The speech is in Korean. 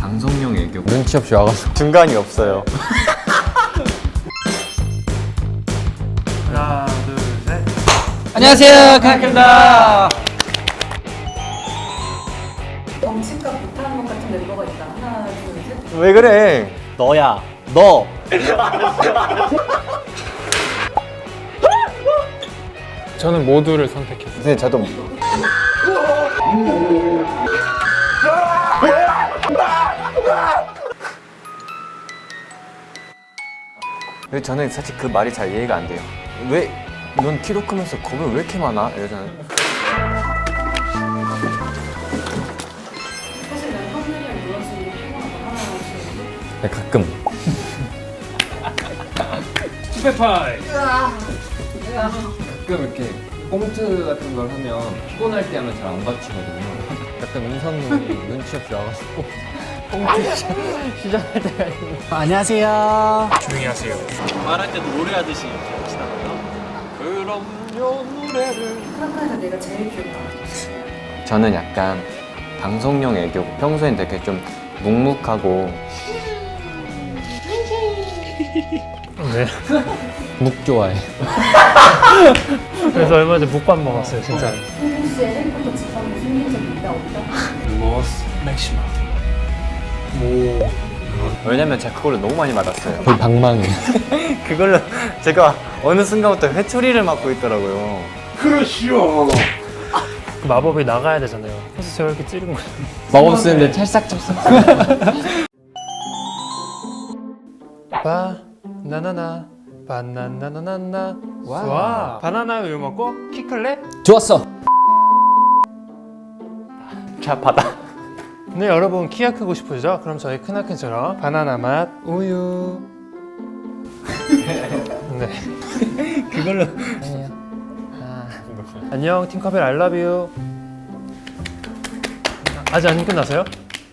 방송용 애교. 눈치 없이 와가지고. 중간이 없어요. 하나 둘셋. 안녕하세요. 카이입니다. 덩치값 못하는 것 같은 멤버가 있다. 하나, 둘, 셋. 왜 그래? 너야. 너. 저는 모두를 선택했어요. 네 저도 근데 저는 사실 그 말이 잘 이해가 안 돼요 왜 넌 키도 크면서 겁이 왜 이렇게 많아? 이러잖아요 사실 난 피곤하다. 하나. 네, 가끔 스페파이 가끔 이렇게 꽁트 같은 걸 하면 피곤할 때 하면 잘 안 받치거든요 약간 은상님이 눈치 없이 와가지고 시- 시작할 때가 있는데 안녕하세요. 조용히 하세요. 말할 때도 노래하듯이 이렇게 하시다고요? 그럼요 노래를. 크라카에서 내가 제일 귀엽다. 저는 약간 방송용 애교 평소엔 되게 좀 묵묵하고. 네 묵 좋아해. 그래서 얼마 전에 묵밥 먹었어요 진짜 홍준 씨의 해리포터 집안에 숨긴 적이 있다 없다? 로스 맥시마 왜냐면 제가 그걸로 너무 많이 맞았어요. 거의 방망이. 그걸로 제가 어느 순간부터 회초리를 맞고 있더라고요. 그 마법이 나가야 되잖아요. 그래서 제가 이렇게 찌른 거예요 마법 쓰는데 찰싹찰싹. 바 나나나 바나나나나나. 와. 바나나 우유 먹고 키 클래? 좋았어. 자 받아 네 여러분 키가 크고 싶으시죠? 그럼 저희 크나큰처럼 바나나 맛 우유. 네. 그걸로. 안녕 팅커벨 알라뷰 아직 안 끝났어요?